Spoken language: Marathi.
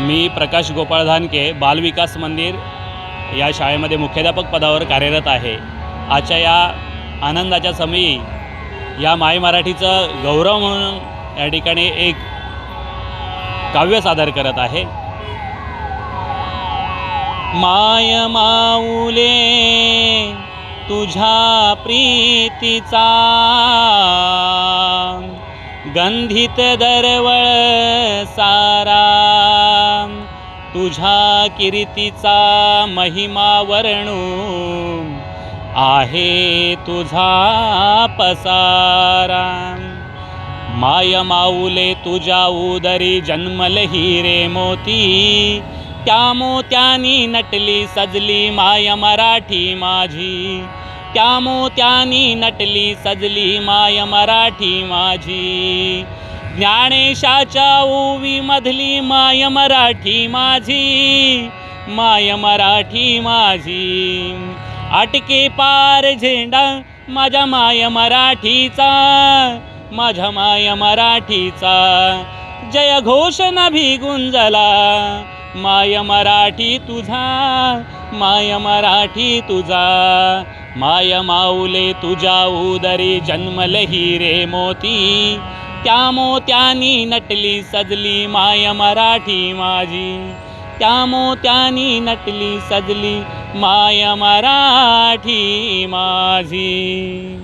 मी प्रकाश गोपाळ धानके बालविकास मंदिर या शाळेमध्ये मुख्याध्यापक पदावर कार्यरत आहे. आजच्या या आनंदाच्या समयी या माय मराठीचं गौरव म्हणून या ठिकाणी एक काव्य सादर करत आहे. माय माऊले तुझ्या प्रीतीचा गंधित दरवळ सारा तुझ्या किरीतीचा महिमा वर्णू आहे तुझा पसारा. माय माऊले तुझ्या उदरी जन्मल हिरे मोती. त्या मोत्यानी नटली सजली माय मराठी माझी. त्या मोत्यानी नटली सजली माय मराठी माझी. ज्ञानेशाच्या ओवी मधली माय मराठी माझी माय मराठी माझी. आटके पार झेंडा माझ्या माय मराठीचा माझ्या माय मराठीचा. जय घोषणा नभी गुंजला माय मराठी तुझा माय मराठी तुझा. माय माऊले तुझ्या उदरी जन्मल हिरे मोती त्या मोत्यानी नटली सजली माय मराठी माझी. त्या मोत्यानी नटली सजली माय मराठी माझी.